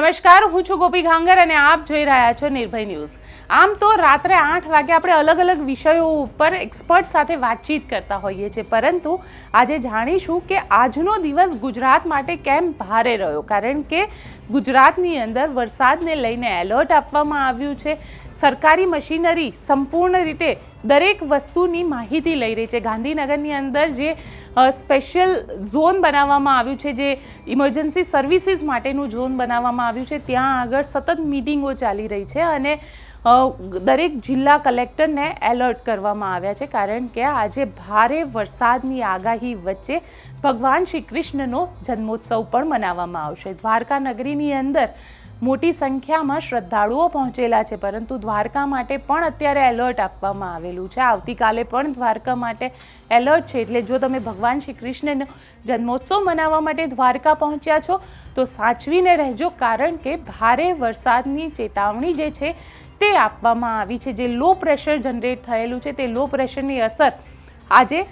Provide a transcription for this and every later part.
નમસ્કાર, હું છું ગોપી ઘાંગર અને આપ જોઈ રહ્યા છો નિર્ભય ન્યૂઝ. આમ તો રાત્રે આઠ વાગે આપણે અલગ અલગ વિષયો ઉપર એક્સપર્ટ સાથે વાતચીત કરતા હોઈએ છીએ. પરંતુ આજે જાણીશું કે આજનો દિવસ ગુજરાત માટે કેમ ભારે રહ્યો. કારણ કે ગુજરાતની અંદર વરસાદને લઈને એલર્ટ આપવામાં આવ્યું છે. સરકારી મશીનરી સંપૂર્ણ રીતે દરેક વસ્તુની માહિતી લઈ રહી છે. ગાંધીનગરની અંદર જે સ્પેશિયલ ઝોન બનાવવામાં આવ્યું છે, જે ઇમરજન્સી સર્વિસીસ માટેનું ઝોન બનાવવામાં આવ્યું છે, ત્યાં આગળ સતત મિટિંગો ચાલી રહી છે અને દરેક જિલ્લા કલેક્ટરને એલર્ટ કરવામાં આવ્યા છે. કારણ કે આજે ભારે વરસાદની આગાહી વચ્ચે ભગવાન શ્રી કૃષ્ણનો જન્મોત્સવ પણ મનાવવામાં આવશે. દ્વારકા નગરીની અંદર મોટી સંખ્યામાં શ્રદ્ધાળુઓ પહોંચેલા છે, પરંતુ દ્વારકા માટે પણ અત્યારે એલર્ટ આપવામાં આવેલું છે. આવતીકાલે પણ દ્વારકા માટે એલર્ટ છે, એટલે જો તમે ભગવાન શ્રી કૃષ્ણનો જન્મોત્સવ મનાવવા માટે દ્વારકા પહોંચ્યા છો, તો સાચવીને રહેજો, કારણ કે ભારે વરસાદની ચેતવણી જે છે, તે આપવામાં આવી છે. જે લો પ્રેશર જનરેટ થયેલું છે, તે લો પ્રેશરની અસર આજે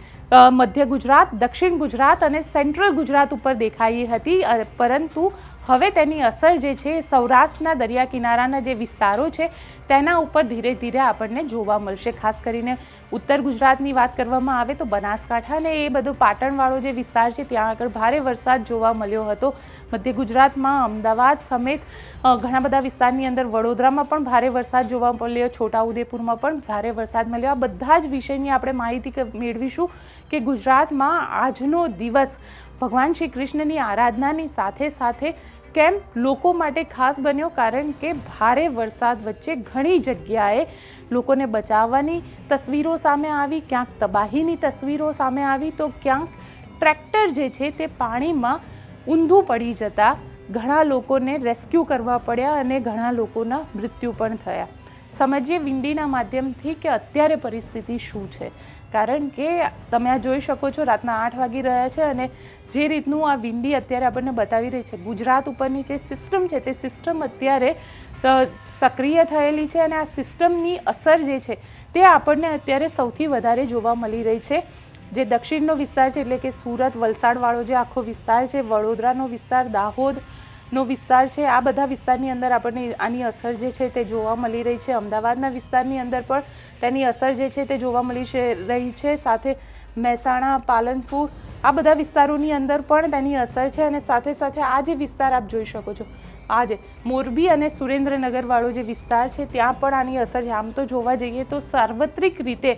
મધ્ય ગુજરાત, દક્ષિણ ગુજરાત અને સેન્ટ્રલ ગુજરાત ઉપર દેખાઈ હતી પરંતુ હવે તેની અસર જે છે, સૌરાષ્ટ્રના દરિયા કિનારાના જે વિસ્તારો છે, તેના ઉપર ધીરે ધીરે આપણને જોવા મળશે. ખાસ કરીને ઉત્તર ગુજરાતની વાત કરવામાં આવે તો બનાસકાંઠા ને એ બધો પાટણવાળો જે વિસ્તાર છે, ત્યાં આગળ ભારે વરસાદ જોવા મળ્યો હતો. મધ્ય ગુજરાતમાં અમદાવાદ સમેત ઘણા બધા વિસ્તારની અંદર વડોદરામાં પણ ભારે વરસાદ જોવા મળ્યો. છોટાઉદેપુરમાં પણ ભારે વરસાદ મળ્યો. આ બધા જ વિષયની આપણે માહિતી મેળવીશું કે ગુજરાતમાં આજનો દિવસ ભગવાન શ્રી કૃષ્ણની આરાધનાની સાથે સાથે કેમ લોકો માટે ખાસ બન્યો કારણ કે ભારે વરસાદ વચ્ચે ઘણી જગ્યાએ લોકોને બચાવવાની તસવીરો સામે આવી, ક્યાંક તબાહીની તસવીરો સામે આવી, તો ક્યાંક ટ્રેક્ટર જે છે તે પાણીમાં ઊંધું પડી જતાં ઘણા લોકોને રેસ્ક્યુ કરવા પડ્યા અને ઘણા લોકોના મૃત્યુ પણ થયા. સમજીએ વિંડીના માધ્યમથી કે અત્યારે પરિસ્થિતિ શું છે? કારણ કે તમે આ જોઈ શકો છો, રાતના આઠ વાગી રહ્યા છે અને જે રીતનું આ વિંડી અત્યારે આપણને બતાવી રહી છે, ગુજરાત ઉપરની જે સિસ્ટમ છે, તે સિસ્ટમ અત્યારે સક્રિય થયેલી છે અને આ સિસ્ટમની અસર જે છે, તે આપણને અત્યારે સૌથી વધારે જોવા મળી રહી છે. જે દક્ષિણનો વિસ્તાર છે, એટલે કે સુરત, વલસાડવાળો જે આખો વિસ્તાર છે, વડોદરાનો વિસ્તાર દાહોદ નો વિસ્તાર છે, આ બધા વિસ્તારની અંદર આપણને આની અસર જે છે, તે જોવા મળી રહી છે. અમદાવાદના વિસ્તારની અંદર પણ તેની અસર જે છે, તે જોવા મળી રહી છે. સાથે મહેસાણા, પાલનપુર આ બધા વિસ્તારોની અંદર પણ તેની અસર છે અને સાથે સાથે આ જે વિસ્તાર આપ જોઈ શકો છો આજે મોરબી અને સુરેન્દ્રનગરવાળો જે વિસ્તાર છે, ત્યાં પણ આની અસર છે. આમ તો જોવા જઈએ તો સાર્વત્રિક રીતે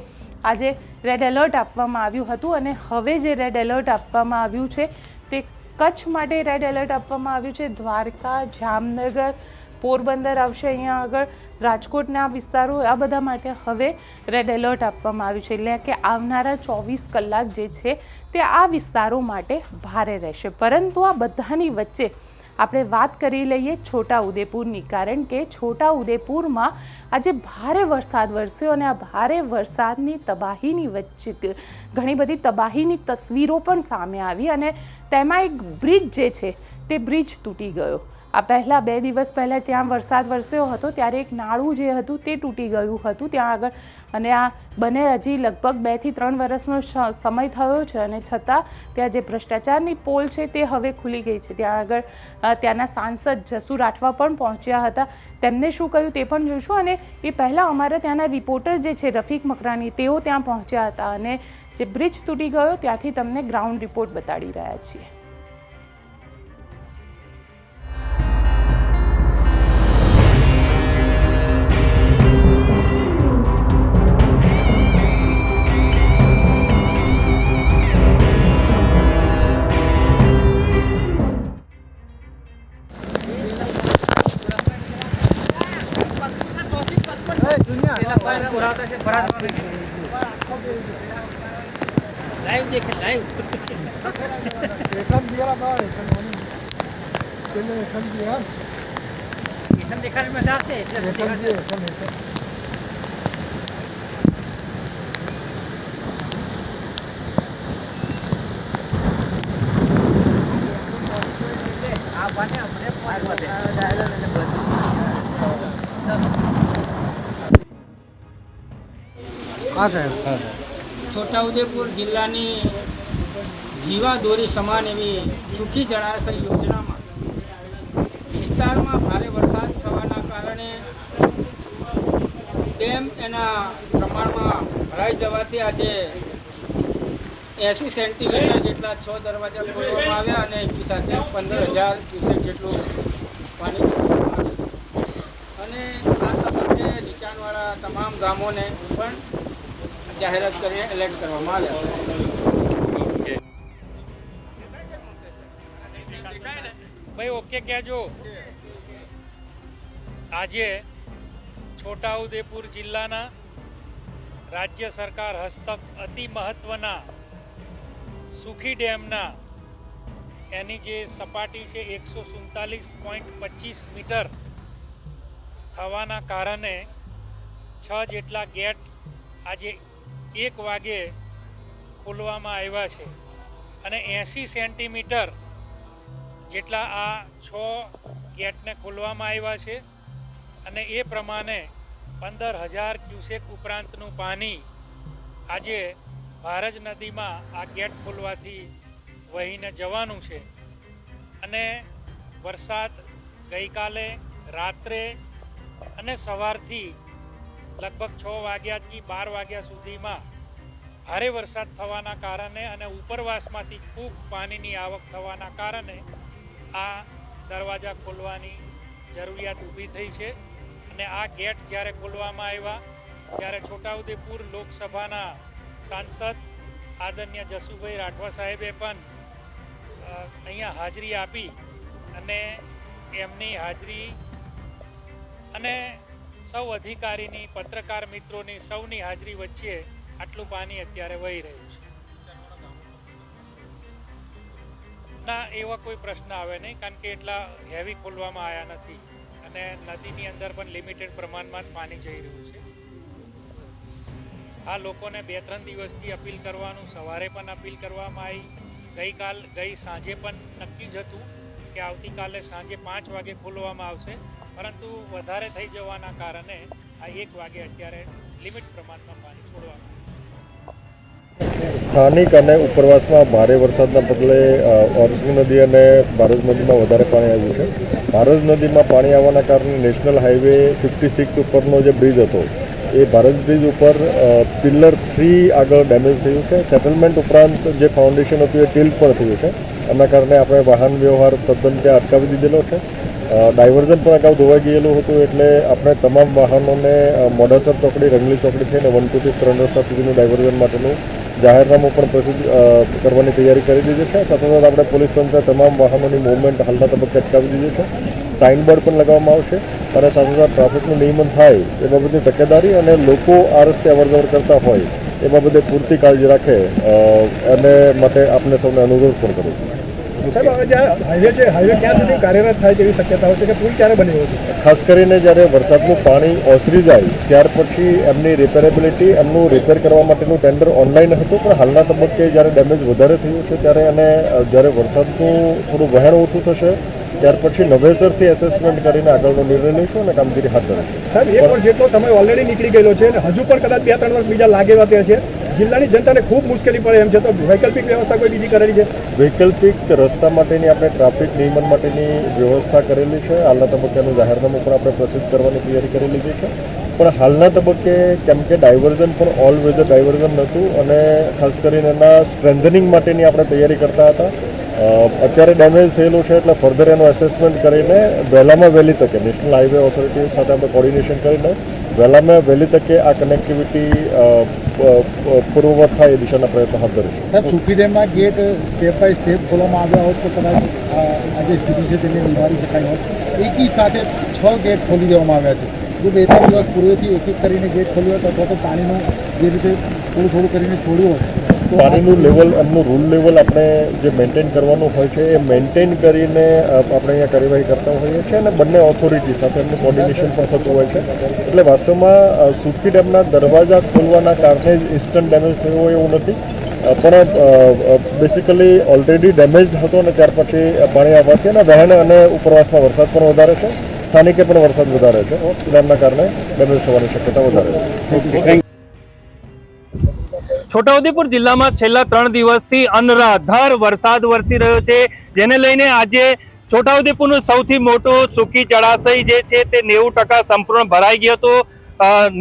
આજે રેડ એલર્ટ આપવામાં આવ્યું હતું અને હવે જે રેડ એલર્ટ આપવામાં આવ્યું છે, તે કચ્છ માટે રેડ એલર્ટ આપવામાં આવ્યું છે. દ્વારકા, જામનગર, પોરબંદર આવશે અહીંયા આગળ. રાજકોટના વિસ્તારો, આ બધા માટે હવે રેડ એલર્ટ આપવામાં આવ્યું છે. એટલે કે આવનારા ચોવીસ કલાક જે છે તે આ વિસ્તારો માટે ભારે રહેશે. પરંતુ આ બધાની વચ્ચે આપણે વાત કરી લઈએ છોટા ઉદેપુરની કારણ કે છોટા ઉદેપુરમાં આજે ભારે વરસાદ વરસ્યો અને આ ભારે વરસાદની તબાહીની વચ્ચે ઘણી બધી તબાહીની તસવીરો પણ સામે આવી અને તેમાં એક બ્રિજ જે છે તે બ્રિજ તૂટી ગયો. આ પહેલાં બે દિવસ પહેલાં ત્યાં વરસાદ વરસ્યો હતો, ત્યારે એક નાળું જે હતું તે તૂટી ગયું હતું ત્યાં આગળ. અને આ બને હજી લગભગ બેથી ત્રણ વર્ષનો સમય થયો છે અને છતાં ત્યાં જે ભ્રષ્ટાચારની પોલ છે તે હવે ખુલી ગઈ છે. ત્યાં આગળ ત્યાંના સાંસદ જસુ રાઠવા પણ પહોંચ્યા હતા. તેમને શું કહ્યું તે પણ જોઈશું અને એ પહેલાં અમારા ત્યાંના રિપોર્ટર જે છે રફીક મકરાણી, તેઓ ત્યાં પહોંચ્યા હતા અને જે બ્રિજ તૂટી ગયો ત્યાંથી તમને ગ્રાઉન્ડ રિપોર્ટ બતાડી રહ્યા છીએ. લાઈવ એટલે એકમ દિયા એકમ એકમ આ આપણે હા સાહેબ. છોટાઉદેપુર જિલ્લાની જીવાદોરી સમાન એવી સુખી જળાશય યોજનામાં વિસ્તારમાં ભારે વરસાદ થવાના કારણે ડેમ એના પ્રમાણમાં ભરાઈ જવાથી આજે એંસી સેન્ટીમીટર જેટલા છ દરવાજા ખોલવામાં આવ્યા અને એકી સાથે પંદર હજાર ક્યુસેક જેટલું પાણી અને આ સાથે નીચાણવાળા તમામ ગામોને પણ જાહેરાત કરીને એલર્ટ કરવામાં આવે ભાઈ ઓકે કહેજો. આજે છોટાઉદેપુર જિલ્લાના રાજ્ય સરકાર હસ્તક અતિ મહત્વના સુખી ડેમના એની જે સપાટી છે એકસો સુડતાલીસ પોઈન્ટ પચીસ મીટર થવાના કારણે છ જેટલા ગેટ આજે એક વાગે ખોલવામાં આવ્યા છે અને એંસી સેન્ટીમીટર જેટલા આ છ ગેટને ખોલવામાં આવ્યા છે અને એ પ્રમાણે પંદર હજાર ક્યુસેક ઉપરાંતનું પાણી આજે ભારજ નદીમાં આ ગેટ ખોલવાથી વહીને જવાનું છે. અને વરસાદ ગઈકાલે રાત્રે અને સવારથી લગભગ છ વાગ્યાથી બાર વાગ્યા સુધીમાં ભારે વરસાદ થવાના કારણે અને ઉપરવાસમાંથી ખૂબ પાણીની આવક થવાના કારણે આ દરવાજા ખોલવાની જરૂરિયાત ઊભી થઈ છે અને આ ગેટ જ્યારે ખોલવામાં આવ્યા, ત્યારે છોટાઉદેપુર લોકસભાના સાંસદ આદરણીય જસુભાઈ રાઠવા સાહેબે પણ અહીંયા હાજરી આપી અને એમની હાજરી અને સૌ અધિકારીની, પત્રકાર મિત્રોની સૌની હાજરી વચ્ચે આટલું પાણી અત્યારે વહી રહ્યું છે. ના, એવા કોઈ પ્રશ્ન આવે નહીં, કારણ કે એટલા હેવી ખોલવામાં આવ્યા નથી અને નદીની અંદર પણ લિમિટેડ પ્રમાણમાં જ પાણી જઈ રહ્યું છે. આ લોકોને બે ત્રણ દિવસથી અપીલ કરવાનું, સવારે પણ અપીલ કરવામાં આવી, ગઈકાલ, ગઈ સાંજે પણ નક્કી જ હતું કે આવતીકાલે સાંજે પાંચ વાગે ખોલવામાં આવશે. પરંતુ વધારે થઈ જવાના કારણે આ એક વાગે અત્યારે લિમિટ પ્રમાણમાં પાણી છોડવામાં સ્થાનિક અને ઉપરવાસમાં ભારે વરસાદના પગલે ઓરસની નદી અને બારજ નદીમાં વધારે પાણી આવ્યું છે. બારજ નદીમાં પાણી આવવાના કારણે નેશનલ હાઈવે ફિફ્ટી સિક્સ ઉપરનો જે બ્રિજ હતો, એ ભારત બ્રિજ ઉપર પિલ્લર થ્રી આગળ ડેમેજ થયું છે. સેટલમેન્ટ ઉપરાંત જે ફાઉન્ડેશન હતું એ ટિલ્ટ પણ થયું છે. એના કારણે આપણે વાહન વ્યવહાર તદ્દન ત્યાં અટકાવી દીધેલો છે. ડાયવર્ઝન પણ અગાઉ ધોવાઈ ગયેલું હતું એટલે આપણે તમામ વાહનોને મોડાસર ચોકડી, રંગલી ચોકડી થઈને વન ટુથી ત્રણ રસ્તા સુધીનું ડાયવર્ઝન માટેનું જાહેરનામું પણ પ્રસિદ્ધ કરવાની તૈયારી કરી દીધી છે. સાથે સાથે આપણે પોલીસ તંત્ર તમામ વાહનોની મૂવમેન્ટ હાલના તબક્કે અટકાવી દીધી છે. સાઇનબોર્ડ પણ લગાવવામાં આવશે અને સાથે સાથે ટ્રાફિકનું નિયમન થાય એ બાબતની તકેદારી અને લોકો આ રસ્તે અવરજવર કરતા હોય એ બાબતે પૂરતી કાળજી રાખે અને માટે આપને સૌને અનુરોધ પણ કરું છું. હાઈવે છે હાઈવે ક્યાં સુધી કાર્યરત થાય તેવી શક્યતાઓ છે કે પુલ ક્યારે બની છે? ખાસ કરીને જ્યારે વરસાદનું પાણી ઓસરી જાય ત્યાર પછી એમની રિપેરેબિલિટી એમનું રિપેર કરવા માટેનું ટેન્ડર ઓનલાઈન હતું પણ હાલના તબક્કે જ્યારે ડેમેજ વધારે થયું છે ત્યારે અને જ્યારે વરસાદનું થોડું વહેણ ઓછું થશે ત્યાર પછી નવેસરથી એસેસમેન્ટ કરીને આગળનો નિર્ણય લઈશું અને કામગીરી હાથ ધરીશું. સાહેબ એક વર્ષ જેટલો સમય ઓલરેડી નીકળી ગયેલો છે અને હજુ પણ કદાચ બે ત્રણ વર્ષ બીજા લાગે એવા ત્યાં છે. જિલ્લાની જનતાને ખૂબ મુશ્કેલી પડે એમ છે. તો વૈકલ્પિક વ્યવસ્થા કોઈ બીજી કરેલી છે? વૈકલ્પિક રસ્તા માટેની આપણે ટ્રાફિક નિયમન માટેની વ્યવસ્થા કરેલી છે. હાલના તબક્કાનું જાહેરનામું પણ આપણે પ્રસિદ્ધ કરવાની તૈયારી કરી લીધી છે. પણ હાલના તબક્કે કેમ કે ડાયવર્ઝન પણ ઓલ વેધર ડાયવર્ઝન નહોતું અને ખાસ કરીને એના સ્ટ્રેન્થનિંગ માટેની આપણે તૈયારી કરતા હતા. અત્યારે ડેમેજ થયેલું છે એટલે ફર્ધર એનું એસેસમેન્ટ કરીને વહેલામાં વહેલી તકે નેશનલ હાઈવે ઓથોરિટી સાથે આપણે કોર્ડિનેશન કરીને વહેલામાં વહેલી તકે આ કનેક્ટિવિટી પૂર્વવત થાય એ દિશાના પ્રયત્નો હાથ ધરીશું સાહેબ સુખી ડેમના ગેટ સ્ટેપ બાય સ્ટેપ ખોલવામાં આવ્યા હોત તો કદાચ આ જે સ્થિતિ છે તેને નિવારી શકાય હોત એકી સાથે છ ગેટ ખોલી દેવામાં આવ્યા છે જો બે ત્રણ દિવસ પૂર્વેથી એક એક કરીને ગેટ ખોલ્યો હતો અથવા તો પાણીનું જે રીતે થોડું થોડું કરીને છોડ્યું હોત પાણીનું લેવલ, એમનું રૂલ લેવલ આપણે જે મેન્ટેન કરવાનું હોય છે, એ મેન્ટેન કરીને આપણે અહીંયા કાર્યવાહી કરતા હોઈએ છીએ અને બંને ઓથોરિટી સાથે એમનું કોર્ડિનેશન પણ થતું હોય છે. એટલે વાસ્તવમાં સુખી ડેમના દરવાજા ખોલવાના કારણે જ ઇન્સ્ટન્ટ ડેમેજ થયું હોય એવું નથી. પણ બેસિકલી ઓલરેડી ડેમેજડ હતો અને ત્યાર પછી પાણી આવવાથી અને વહેણ અને ઉપરવાસમાં વરસાદ પણ વધારે છે. સ્થાનિકે પણ વરસાદ વધારે છે. ડેમના કારણે ડેમેજ થવાની શક્યતા વધારે છે. છોટાઉદેપુર જિલ્લામાં છેલ્લા ત્રણ દિવસથી અનરાધાર વરસાદ વરસી રહ્યો છે. જેને લઈને આજે છોટાઉદેપુરનું સૌથી મોટું સૂકી જળાશય જે છે તે નેવું ટકા સંપૂર્ણ ભરાઈ ગયો હતો.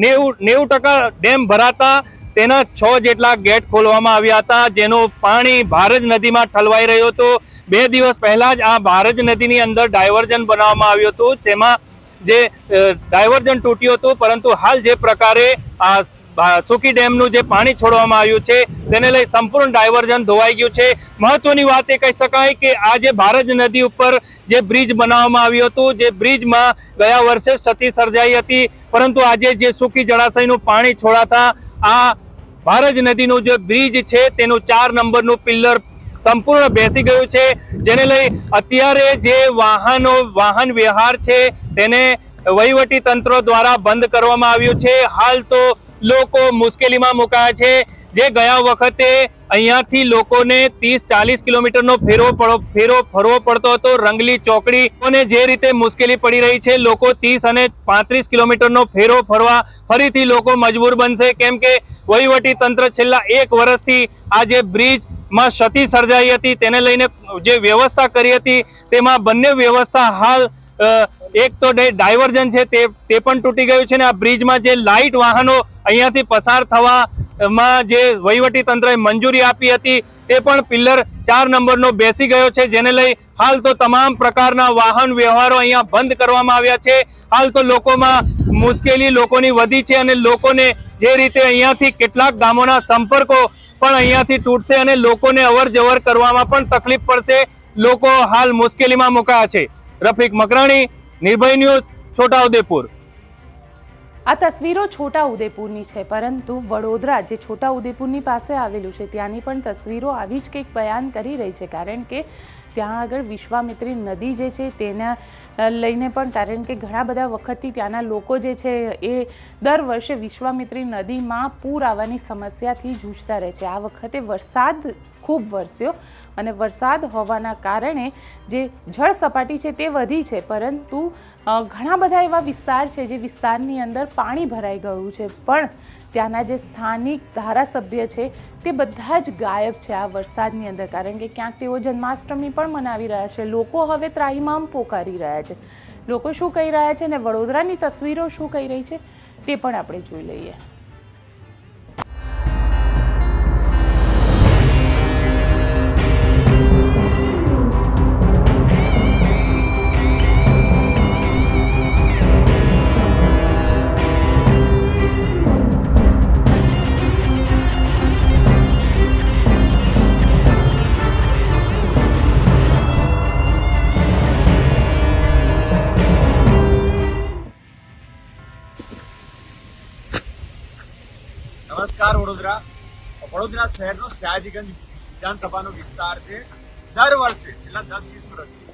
નેવું નેવું ટકા ડેમ ભરાતા તેના છ જેટલા ગેટ ખોલવામાં આવ્યા હતા, જેનું પાણી ભારજ નદીમાં ઠલવાઈ રહ્યું હતું. બે દિવસ પહેલાં જ આ ભારજ નદીની અંદર ડાયવર્ઝન બનાવવામાં આવ્યું હતું, જેમાં જે ડાયવર્ઝન તૂટ્યું હતું, પરંતુ હાલ જે પ્રકારે આ સુકી ડેમનું જે પાણી છોડવામાં આવ્યું છે, તેને લઈ સંપૂર્ણ ડાયવર્ઝન ધોવાઈ ગયું છે. મહત્વની વાત એ કહી શકાય કે આ જે ભારજ નદી ઉપર જે બ્રિજ બનાવવામાં આવ્યું હતું, જે બ્રિજમાં ગયા વર્ષે ક્ષતિ સર્જાઈ હતી, પરંતુ આજે જે સુકી જળાશયનું પાણી છોડાતા આ ભારજ નદીનું જે બ્રિજ છે, તેનું ચાર નંબરનું પિલ્લર સંપૂર્ણ બેસી ગયું છે. જેને લઈ અત્યારે જે વાહનો, વાહન વ્યવહાર છે, તેને વહીવટી તંત્ર દ્વારા બંધ કરવામાં આવ્યું છે. હાલ તો લોકો મુશ્કેલીમાં મુકાયા છે. જે ગયા વખતે અહીંયાથી લોકોને ત્રીસ, ચાલીસ કિલોમીટરનો ફેરો પડો- ફેરો ફરવો પડતો હતો. રંગલી ચોકડી અને જે રીતે મુશ્કેલી પડી રહી છે, લોકો ત્રીસ અને પાંત્રીસ કિલોમીટરનો ફેરો ફરવા ફરીથી લોકો મજબૂર બનશે. કેમ કે વહીવટી તંત્ર છેલ્લા એક વર્ષથી આ જે બ્રિજમાં ક્ષતિ સર્જાઈ હતી, તેને લઈને જે વ્યવસ્થા કરી હતી, તેમાં બંને વ્યવસ્થા હાલ એક તો ડાય- ડાયવર્ઝન છે તે તે પણ તૂટી ગયું છે ને આ બ્રિજમાં જે લાઇટ વાહનો અહીંયાથી પસાર થવામાં જે વહીવટી તંત્રએ મંજૂરી આપી હતી, તે પણ પિલ્લર ચાર નંબરનો બેસી ગયો છે, જેને લઈ હાલ તો તમામ પ્રકારના વાહન વ્યવહારો અહીંયા બંધ કરવામાં આવ્યા છે. હાલ તો લોકોમાં મુશ્કેલી લોકોની વધી છે અને લોકોને જે રીતે અહીંયાથી કેટલાક ગામોના સંપર્કો પણ અહીંયાથી તૂટશે અને લોકોને અવર કરવામાં પણ તકલીફ પડશે. લોકો હાલ મુશ્કેલીમાં મુકાયા છે. રફીક મકરાણી, નિર્ભય ન્યૂઝ, છોટાઉદેપુર. આ તસવીરો છોટા ઉદેપુરની છે, પરંતુ વડોદરા, જે છોટા ઉદેપુરની પાસે આવેલું છે, ત્યાંની પણ તસવીરો આવી જ કંઈક બયાન કરી રહી છે, કારણ કે ત્યાં આગળ વિશ્વામિત્રી નદી જે છે, તેના લઈને પણ કારણ કે ઘણા બધા વખતથી ત્યાંના લોકો જે છે એ દર વર્ષે વિશ્વામિત્રી નદીમાં પૂર આવવાની સમસ્યાથી જૂઝતા રહે છે. આ વખતે વરસાદ ખૂબ વરસ્યો અને વરસાદ હોવાના કારણે જે જળ સપાટી છે તે વધી છે. પરંતુ ઘણા બધા એવા વિસ્તાર છે જે વિસ્તારની અંદર પાણી ભરાઈ ગયું છે. પણ ત્યાંના જે સ્થાનિક ધારાસભ્ય છે તે બધા જ ગાયબ છે આ વરસાદની અંદર. કારણ કે ક્યાંક તેઓ જન્માષ્ટમી પણ મનાવી રહ્યા છે. લોકો હવે ત્રાહિમામ પોકારી રહ્યા છે. લોકો શું કહી રહ્યા છે અને વડોદરાની તસવીરો શું કહી રહી છે તે પણ આપણે જોઈ લઈએ. વડોદરા શહેરનો સયાજીગંજ વિધાનસભાનો વિસ્તાર છે. દર વર્ષે, છેલ્લા દસ વીસ વર્ષથી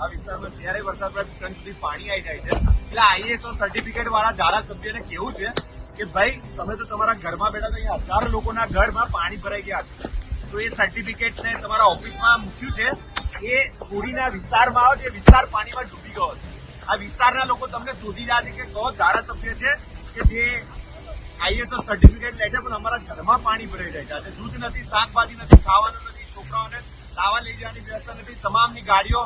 આ વિસ્તારમાં જ્યારે વરસાદ પડે ત્રણ સુધી પાણી આવી જાય છે. એટલે આઈએસઓ સર્ટિફિકેટ વાળા ધારાસભ્યને કેવું છે કે ભાઈ, તમે તો તમારા ઘરમાં બેઠા તો અહીંયા હજારો લોકોના ઘરમાં પાણી ભરાઈ ગયા છે. તો એ સર્ટિફિકેટને તમારા ઓફિસમાં મૂક્યું છે. એ પૂરીના વિસ્તારમાં આવો જે વિસ્તાર પાણીમાં ડૂબી ગયો છે. આ વિસ્તારના લોકો તમને શોધી રહ્યા છે કે કયો ધારાસભ્ય છે કે જે આઈએસઓ સર્ટિફિકેટ લે છે, પણ અમારા ઘરમાં પાણી ભરાઈ જાય છે. આજે દૂધ નથી, શાકભાજી નથી, ખાવાનું નથી, છોકરાઓને લાવા લઈ જવાની વ્યવસ્થા નથી, તમામની ગાડીઓ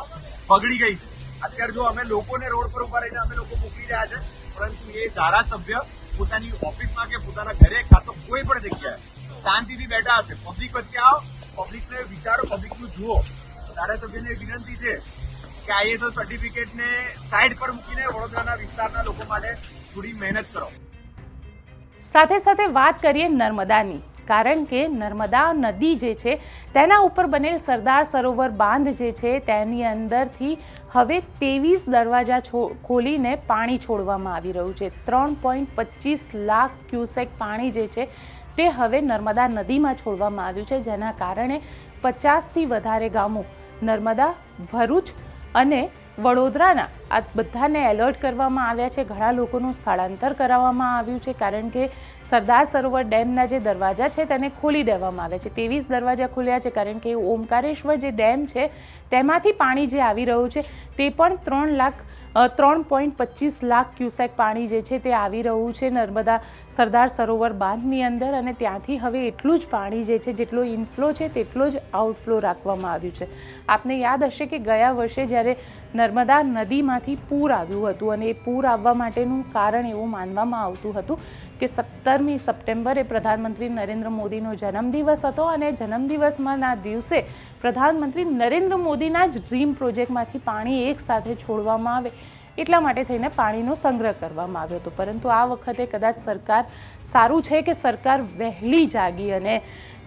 બગડી ગઈ છે. અત્યારે જો અમે લોકોને રોડ પર ઊભા રહીને અમે લોકો મોકલી રહ્યા છે, પરંતુ એ ધારાસભ્ય પોતાની ઓફિસમાં કે પોતાના ઘરે કાં તો કોઈ પણ જગ્યાએ શાંતિથી બેઠા હશે. પબ્લિક વચ્ચે આવો પબ્લિકને વિચારો પબ્લિકનું જુઓ. ધારાસભ્યને વિનંતી છે કે આઈએસઓ સર્ટિફિકેટને સાઈડ પર મૂકીને વડોદરાના વિસ્તારના લોકો માટે થોડી મહેનત કરો. સાથે સાથે વાત કરીએ નર્મદાની, કારણ કે નર્મદા નદી જે છે, તેના ઉપર બનેલ સરદાર સરોવર બાંધ જે છે, તેની અંદરથી હવે ત્રેવીસ દરવાજા ખોલીને પાણી છોડવામાં આવી રહ્યું છે. ત્રણ પોઈન્ટ પચીસ લાખ ક્યુસેક પાણી જે છે, તે હવે નર્મદા નદીમાં છોડવામાં આવ્યું છે, જેના કારણે પચાસથી વધારે ગામો નર્મદા, ભરૂચ અને વડોદરાના આ બધાને એલર્ટ કરવામાં આવ્યા છે. ઘણા લોકોનું સ્થળાંતર કરાવવામાં આવ્યું છે કારણ કે સરદાર સરોવર ડેમના જે દરવાજા છે તેને ખોલી દેવામાં આવ્યા છે. ત્રેવીસ દરવાજા ખોલ્યા છે કારણ કે ઓમકારેશ્વર જે ડેમ છે તેમાંથી પાણી જે આવી રહ્યું છે તે પણ ત્રણ લાખ ત્રણ પોઈન્ટ પચીસ લાખ ક્યુસેક પાણી જે છે તે આવી રહ્યું છે નર્મદા સરદાર સરોવર બાંધની અંદર અને ત્યાંથી હવે એટલું જ પાણી જે છે, જેટલો ઇનફ્લો છે તેટલો જ આઉટફ્લો રાખવામાં આવ્યું છે. આપને યાદ હશે કે ગયા વર્ષે જ્યારે નર્મદા નદીમાંથી પૂર આવ્યું હતું અને એ પૂર આવવા માટેનું કારણ એવું માનવામાં આવતું હતું કે સત્તરમી સપ્ટેમ્બરે પ્રધાનમંત્રી નરેન્દ્ર મોદીનો જન્મદિવસ હતો અને જન્મદિવસમાંના દિવસે પ્રધાનમંત્રી નરેન્દ્ર મોદીના જ ડ્રીમ પ્રોજેક્ટમાંથી પાણી એકસાથે છોડવામાં આવે એટલા માટે થઈને પાણીનો સંગ્રહ કરવામાં આવ્યો હતો. પરંતુ આ વખતે કદાચ સરકાર સારું છે કે સરકાર વહેલી જાગી અને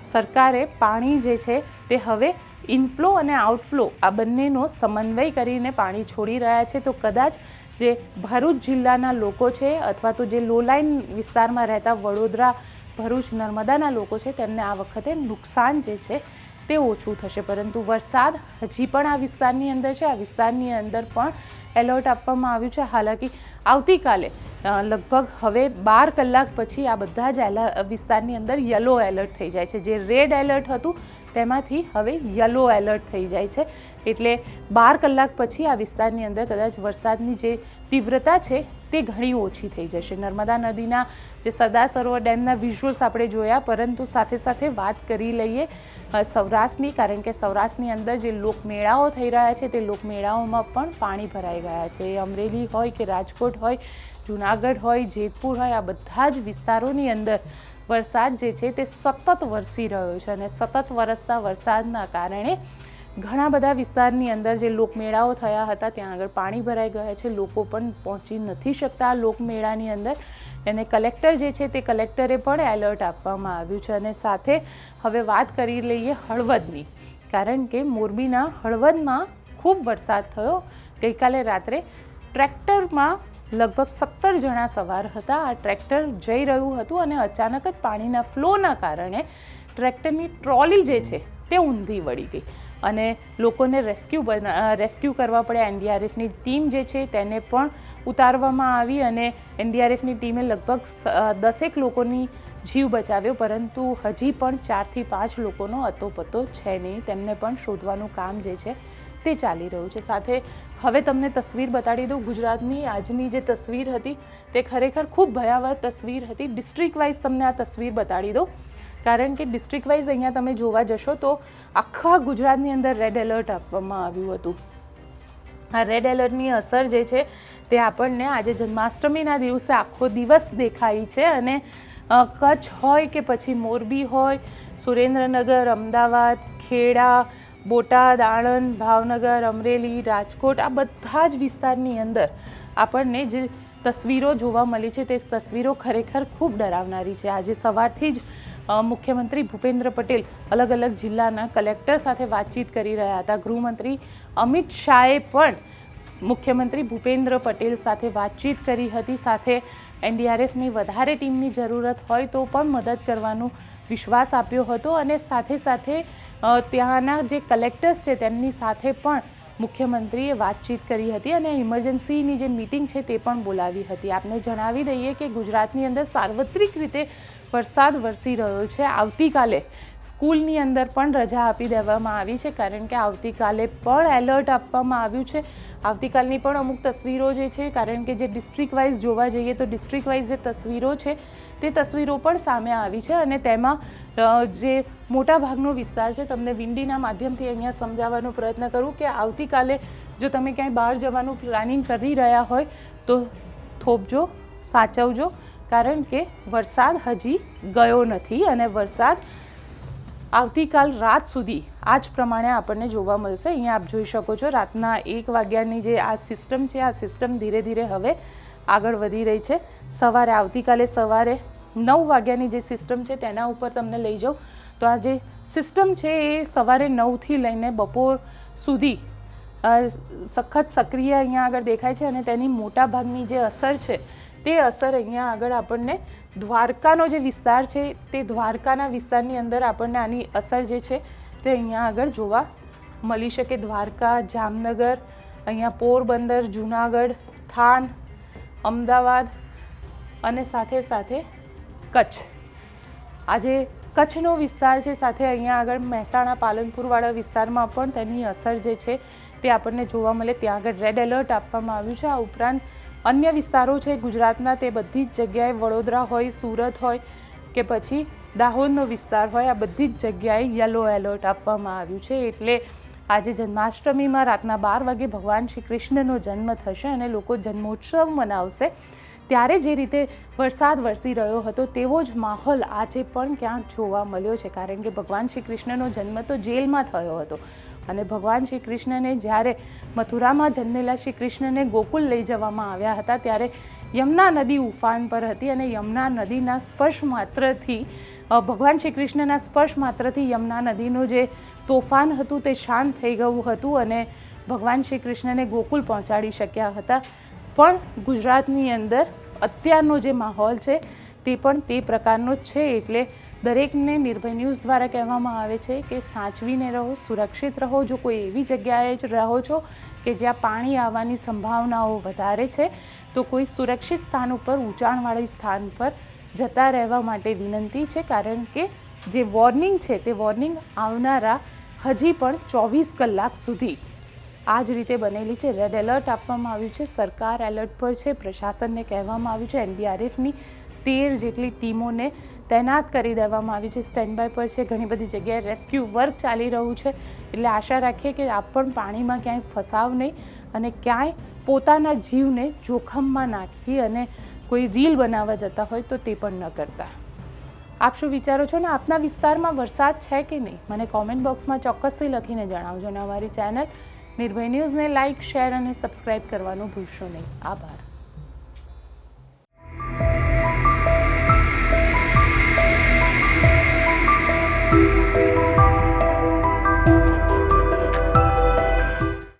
સરકારે પાણી જે છે તે હવે ઇનફ્લો અને આઉટફ્લો આ બંનેનો સમન્વય કરીને પાણી છોડી રહ્યા છે, તો કદાચ જે ભરૂચ જિલ્લાના લોકો છે અથવા તો જે લોલાઇન વિસ્તારમાં રહેતા વડોદરા, ભરૂચ, નર્મદાના લોકો છે, તેમને આ વખતે નુકસાન જે છે તે ઓછું થશે. પરંતુ વરસાદ હજી પણ આ વિસ્તારની અંદર છે. આ વિસ્તારની અંદર પણ એલર્ટ આપવામાં આવ્યું છે. હાલાકી આવતીકાલે લગભગ હવે બાર કલાક પછી આ બધા જ એલ, વિસ્તારની અંદર યલો એલર્ટ થઈ જાય છે. જે રેડ એલર્ટ હતું, તેમાંથી હવે યલો એલર્ટ થઈ જાય છે. એટલે બાર કલાક પછી આ વિસ્તારની અંદર કદાચ વરસાદની જે તીવ્રતા છે તે ઘણી ઓછી થઈ જશે. નર્મદા નદીના જે સરદાર સરોવર ડેમના વિઝ્યુઅલ્સ આપણે જોયા, પરંતુ સાથે સાથે વાત કરી લઈએ સૌરાષ્ટ્રની, કારણ કે સૌરાષ્ટ્રની અંદર જે લોકમેળાઓ થઈ રહ્યા છે તે લોકમેળાઓમાં પણ પાણી ભરાઈ ગયા છે. અમરેલી હોય કે રાજકોટ હોય, જુનાગઢ હોય, જેતપુર હોય, આ બધા જ વિસ્તારોની અંદર વરસાદ જે છે તે સતત વરસી રહ્યો છે અને સતત વરસતા વરસાદના કારણે ઘણા બધા વિસ્તારની અંદર જે લોકમેળાઓ થયા હતા, ત્યાં આગળ પાણી ભરાઈ ગયા છે. લોકો પણ પહોંચી નથી શકતા આ લોકમેળાની અંદર. અને કલેક્ટર જે છે તે કલેક્ટરે પણ એલર્ટ આપવામાં આવ્યું છે. અને સાથે હવે વાત કરી લઈએ હળવદની, કારણ કે મોરબીના હળવદમાં ખૂબ વરસાદ થયો. ગઈકાલે રાત્રે ટ્રેક્ટરમાં લગભગ સત્તર જણા સવાર હતા. આ ટ્રેક્ટર જઈ રહ્યું હતું અને અચાનક જ પાણીના ફ્લોના કારણે ટ્રેક્ટરની ટ્રોલી જે છે તે ઊંધી વળી ગઈ. અને લોકોને રેસ્ક્યુ રેસ્ક્યુ કરવા પડે. એનડીઆરએફની ટીમ જે છે તેને પણ ઉતારવામાં આવી અને એનડીઆરએફની ટીમે લગભગ દસેક લોકોની જીવ બચાવ્યો, પરંતુ હજી પણ ચારથી પાંચ લોકોનો અતોપતો છે નહીં. તેમને પણ શોધવાનું કામ જે છે તે ચાલી રહ્યું છે. સાથે હવે તમને તસવીર બતાડી દઉં. ગુજરાતની આજની જે તસવીર હતી તે ખરેખર ખૂબ ભયાવહ તસવીર હતી. ડિસ્ટ્રિક્ટ વાઇઝ તમને આ તસવીર બતાડી દઉં. કારણ કે ડિસ્ટ્રિક્ટ વાઇઝ અહીંયા તમે જોવા જશો તો આખા ગુજરાતની અંદર રેડ એલર્ટ આપવામાં આવ્યું હતું. આ રેડ એલર્ટની અસર જે છે તે આપણને આજે જન્માષ્ટમીના દિવસે આખો દિવસ દેખાઈ છે અને કચ્છ હોય કે પછી મોરબી હોય, સુરેન્દ્રનગર, અમદાવાદ, ખેડા, બોટાદ, આણંદ, ભાવનગર, અમરેલી, રાજકોટ આ બધા જ વિસ્તારની અંદર આપણને જે તસવીરો જોવા મળી છે તે તસવીરો ખરેખર ખૂબ ડરાવનારી છે. આજે સવારથી જ મુખ્યમંત્રી ભૂપેન્દ્ર પટેલ અલગ અલગ જિલ્લાના કલેક્ટર સાથે વાતચીત કરી રહ્યા હતા. ગૃહમંત્રી અમિત શાહે પણ મુખ્યમંત્રી ભૂપેન્દ્ર પટેલ સાથે વાતચીત કરી હતી. સાથે એનડીઆરએફની વધારે ટીમની જરૂરત હોય તો પણ મદદ કરવાનો વિશ્વાસ આપ્યો હતો અને સાથે સાથે ત્યાંના જે કલેક્ટર્સ છે તેમની સાથે પણ મુખ્યમંત્રીએ વાતચીત કરી હતી અને ઇમરજન્સીની જે મિટિંગ છે તે પણ બોલાવી હતી. આપને જણાવી દઈએ કે ગુજરાતની અંદર સાર્વત્રિક રીતે વરસાદ વરસી રહ્યો છે. આવતીકાલે સ્કૂલની અંદર પણ રજા આપી દેવામાં આવી છે, કારણ કે આવતીકાલે પણ એલર્ટ આપવામાં આવ્યું છે. આવતીકાલની પણ અમુક તસવીરો જે છે, કારણ કે જે ડિસ્ટ્રિક્ટ વાઇઝ જોવા જઈએ તો ડિસ્ટ્રિક્ટ વાઇઝ જે તસવીરો છે, તે તસવીરો પણ સામે આવી છે અને તેમાં જે મોટા ભાગનો વિસ્તાર છે, તમને વિંડીના માધ્યમથી અહીંયા સમજાવવાનો પ્રયત્ન કરું કે આવતીકાલે જો તમે ક્યાંય બહાર જવાનું પ્લાનિંગ કરી રહ્યા હોય, તો થોપજો, સાચવજો, કારણ કે વરસાદ હજી ગયો નથી અને વરસાદ આવતીકાલ રાત સુધી આ જ પ્રમાણે આપણને જોવા મળશે. અહીંયા આપ જોઈ શકો છો, રાતના એક વાગ્યાની જે આ સિસ્ટમ છે, આ સિસ્ટમ ધીરે ધીરે હવે આગળ વધી રહી છે. સવારે, આવતીકાલે સવારે નવ વાગ્યાની જે સિસ્ટમ છે, તેના ઉપર તમને લઈ જાઉં. તો આ જે સિસ્ટમ છે, એ સવારે નવથી લઈને બપોર સુધી સખત સક્રિય અહીંયા આગળ દેખાય છે અને તેની મોટા ભાગની જે અસર છે, તે અસર અહીંયા આગળ આપણને દ્વારકાનો જે વિસ્તાર છે, તે દ્વારકાના વિસ્તારની અંદર આપણને આની અસર જે છે તે અહીંયા આગળ જોવા મળી શકે દ્વારકા, જામનગર, અહીંયા પોરબંદર, જુનાગઢ, થાન, અમદાવાદ અને સાથે સાથે કચ્છ. આજે કચ્છનો વિસ્તાર છે, સાથે અહીંયા આગળ મહેસાણા, પાલનપુરવાળા વિસ્તારમાં પણ તેની અસર જે છે તે આપણને જોવા મળે. ત્યાં આગળ રેડ એલર્ટ આપવામાં આવ્યું છે. આ ઉપરાંત અન્ય વિસ્તારો છે ગુજરાતના, તે બધી જ જગ્યાએ વડોદરા હોય, સુરત હોય કે પછી દાહોદનો વિસ્તાર હોય, આ બધી જ જગ્યાએ યલો એલર્ટ આપવામાં આવ્યું છે. એટલે આજે જન્માષ્ટમીમાં રાતના બાર વાગે ભગવાન શ્રી કૃષ્ણનો જન્મ થશે અને લોકો જન્મોત્સવ મનાવશે. ત્યારે જે રીતે વરસાદ વરસી રહ્યો હતો, તેવો જ માહોલ આજે પણ ક્યાંક જોવા મળ્યો છે. કારણ કે ભગવાન શ્રી કૃષ્ણનો જન્મ તો જેલમાં થયો હતો. અને ભગવાન શ્રી કૃષ્ણને જ્યારે મથુરામાં જન્મેલા શ્રી કૃષ્ણને ગોકુલ લઈ જવામાં આવ્યા હતા, ત્યારે યમુના નદી ઉફાન પર હતી અને યમુના નદીના સ્પર્શ માત્રથી ભગવાન શ્રી કૃષ્ણના સ્પર્શ માત્રથી યમુના નદીનું જે તોફાન હતું તે શાંત થઈ ગયું હતું અને ભગવાન શ્રી કૃષ્ણને ગોકુલ પહોંચાડી શક્યા હતા. પણ ગુજરાતની અંદર અત્યારનો જે માહોલ છે તે પણ તે પ્રકારનો જ છે એટલે દરેકને નિર્ભય ન્યૂઝ દ્વારા કહેવામાં આવે છે કે સાચવીને રહો, સુરક્ષિત રહો, જો કોઈ એવી જગ્યાએ જ રહો છો કે જ્યાં પાણી આવવાની સંભાવનાઓ વધારે છે, તો કોઈ સુરક્ષિત સ્થાન ઉપર, ઊંચાણવાળી સ્થાન પર જતા રહેવા માટે વિનંતી છે, કારણ કે જે વોર્નિંગ છે, તે વોર્નિંગ આવનારા હજી પણ ચોવીસ કલાક સુધી આ જ રીતે બનેલી છે. રેડ એલર્ટ આપવામાં આવ્યું છે. સરકાર એલર્ટ પર છે. પ્રશાસનને કહેવામાં આવ્યું છે. એનડીઆરએફની તેર જેટલી ટીમોને તૈનાત કરી દેવામાં આવી છે. સ્ટેન્ડ બાય પર છે. ઘણી બધી જગ્યાએ રેસ્ક્યુ વર્ક ચાલી રહ્યું છે. એટલે આશા રાખીએ કે આપ પણ પાણીમાં ક્યાંય ફસાવ નહીં અને ક્યાંય પોતાના જીવને જોખમમાં નાખી અને કોઈ રીલ બનાવવા જતા હોય તો તે પણ ન કરતા. આપ શું વિચારો છો ને, આપના વિસ્તારમાં વરસાદ છે કે નહીં? મને કોમેન્ટ બોક્સમાં ચોક્કસથી લખીને જણાવજો અને અમારી ચેનલ નિર્ભય ન્યૂઝને લાઇક શેર અને સબસ્ક્રાઇબ કરવાનું ભૂલશો નહીં. આભાર.